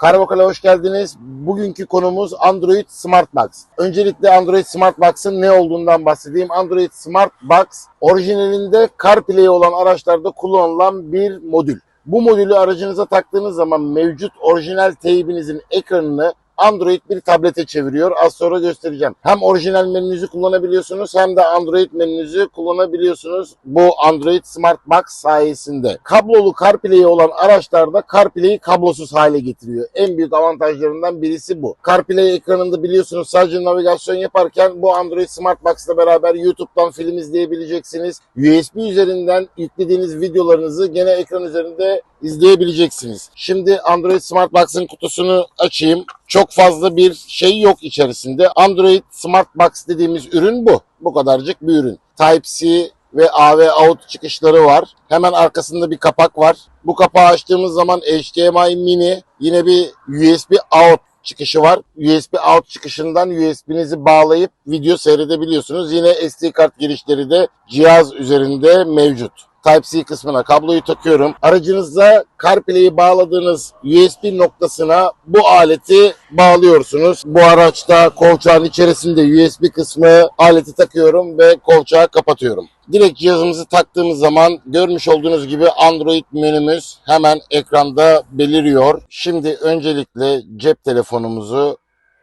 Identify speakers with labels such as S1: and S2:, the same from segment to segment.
S1: Karabakal'a hoş geldiniz. Bugünkü konumuz Android Smartbox. Öncelikle Android Smartbox'ın ne olduğundan bahsedeyim. Android Smartbox orijinalinde CarPlay olan araçlarda kullanılan bir modül. Bu modülü aracınıza taktığınız zaman mevcut orijinal teybinizin ekranını Android bir tablete çeviriyor. Az sonra göstereceğim. Hem orijinal menünüzü kullanabiliyorsunuz hem de Android menünüzü kullanabiliyorsunuz. Bu Android Smartbox sayesinde. Kablolu CarPlay olan araçlarda CarPlay'i kablosuz hale getiriyor. En büyük avantajlarından birisi bu. CarPlay ekranında biliyorsunuz sadece navigasyon yaparken bu Android Smartbox'la beraber YouTube'dan film izleyebileceksiniz. USB üzerinden yüklediğiniz videolarınızı gene ekran üzerinde izleyebileceksiniz. Şimdi Android Smartbox'ın kutusunu açayım. Çok fazla bir şey yok içerisinde. Android Smartbox dediğimiz ürün bu. Bu kadarcık bir ürün. Type-C ve AV out çıkışları var. Hemen arkasında bir kapak var. Bu kapağı açtığımız zaman HDMI mini yine bir USB out çıkışı var. USB out çıkışından USB'nizi bağlayıp video seyredebiliyorsunuz. Yine SD kart girişleri de cihaz üzerinde mevcut. Type-C kısmına kabloyu takıyorum. Aracınızda CarPlay'i bağladığınız USB noktasına bu aleti bağlıyorsunuz. Bu araçta kolçağın içerisinde USB kısmı aleti takıyorum ve kolçağı kapatıyorum. Direkt cihazımızı taktığımız zaman görmüş olduğunuz gibi Android menümüz hemen ekranda beliriyor. Şimdi öncelikle cep telefonumuzu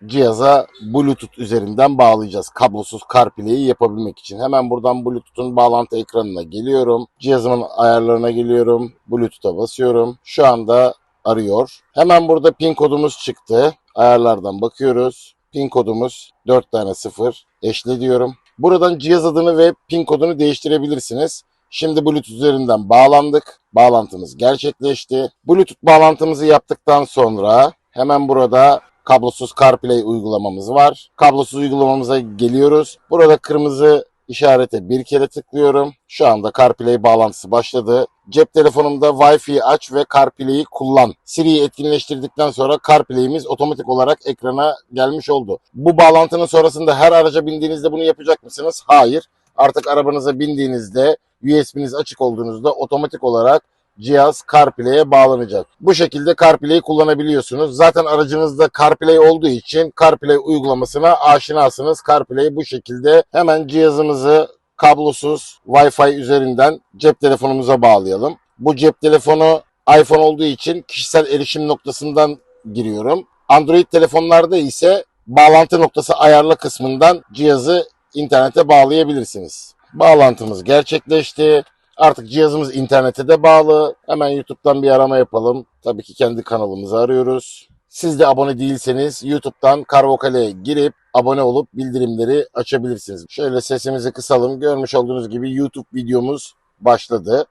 S1: cihaza Bluetooth üzerinden bağlayacağız. Kablosuz CarPlay'i yapabilmek için. Hemen buradan Bluetooth'un bağlantı ekranına geliyorum. Cihazımın ayarlarına geliyorum. Bluetooth'a basıyorum. Şu anda arıyor. Hemen burada pin kodumuz çıktı. Ayarlardan bakıyoruz. Pin kodumuz 4 tane 0. Eşle diyorum. Buradan cihaz adını ve pin kodunu değiştirebilirsiniz. Şimdi Bluetooth üzerinden bağlandık. Bağlantımız gerçekleşti. Bluetooth bağlantımızı yaptıktan sonra hemen burada kablosuz CarPlay uygulamamız var. Kablosuz uygulamamıza geliyoruz. Burada kırmızı işarete bir kere tıklıyorum. Şu anda CarPlay bağlantısı başladı. Cep telefonumda Wi-Fi aç ve CarPlay'i kullan. Siri'yi etkinleştirdikten sonra CarPlay'imiz otomatik olarak ekrana gelmiş oldu. Bu bağlantının sonrasında her araca bindiğinizde bunu yapacak mısınız? Hayır. Artık arabanıza bindiğinizde USB'niz açık olduğunuzda otomatik olarak cihaz CarPlay'e bağlanacak. Bu şekilde CarPlay'i kullanabiliyorsunuz. Zaten aracınızda CarPlay olduğu için CarPlay uygulamasına aşinasınız. CarPlay'i bu şekilde hemen cihazımızı kablosuz Wi-Fi üzerinden cep telefonumuza bağlayalım. Bu cep telefonu iPhone olduğu için kişisel erişim noktasından giriyorum. Android telefonlarda ise bağlantı noktası ayarla kısmından cihazı internete bağlayabilirsiniz. Bağlantımız gerçekleşti. Artık cihazımız internete de bağlı. Hemen YouTube'dan bir arama yapalım. Tabii ki kendi kanalımızı arıyoruz. Siz de abone değilseniz YouTube'dan Karvokale'ye girip abone olup bildirimleri açabilirsiniz. Şöyle sesimizi kısalım. Görmüş olduğunuz gibi YouTube videomuz başladı.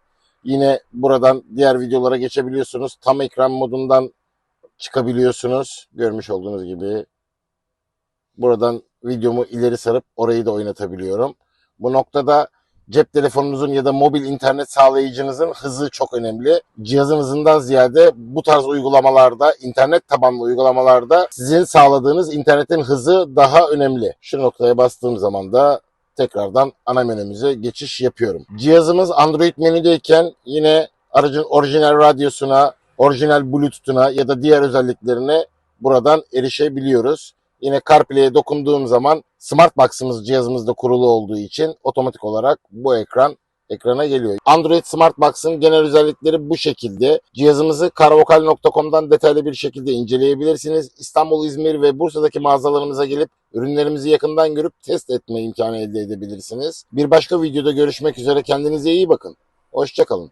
S1: Yine buradan diğer videolara geçebiliyorsunuz. Tam ekran modundan çıkabiliyorsunuz. Görmüş olduğunuz gibi. Buradan videomu ileri sarıp orayı da oynatabiliyorum. Bu noktada cep telefonunuzun ya da mobil internet sağlayıcınızın hızı çok önemli. Cihazın hızından ziyade bu tarz uygulamalarda, internet tabanlı uygulamalarda sizin sağladığınız internetin hızı daha önemli. Şu noktaya bastığım zaman da tekrardan ana menümüze geçiş yapıyorum. Cihazımız Android menüdeyken yine aracın orijinal radyosuna, orijinal Bluetooth'una ya da diğer özelliklerine buradan erişebiliyoruz. Yine CarPlay'e dokunduğum zaman Smartbox'ımız cihazımızda kurulu olduğu için otomatik olarak bu ekran ekrana geliyor. Android Smartbox'ın genel özellikleri bu şekilde. Cihazımızı karavokal.com'dan detaylı bir şekilde inceleyebilirsiniz. İstanbul, İzmir ve Bursa'daki mağazalarımıza gelip ürünlerimizi yakından görüp test etme imkanı elde edebilirsiniz. Bir başka videoda görüşmek üzere. Kendinize iyi bakın. Hoşçakalın.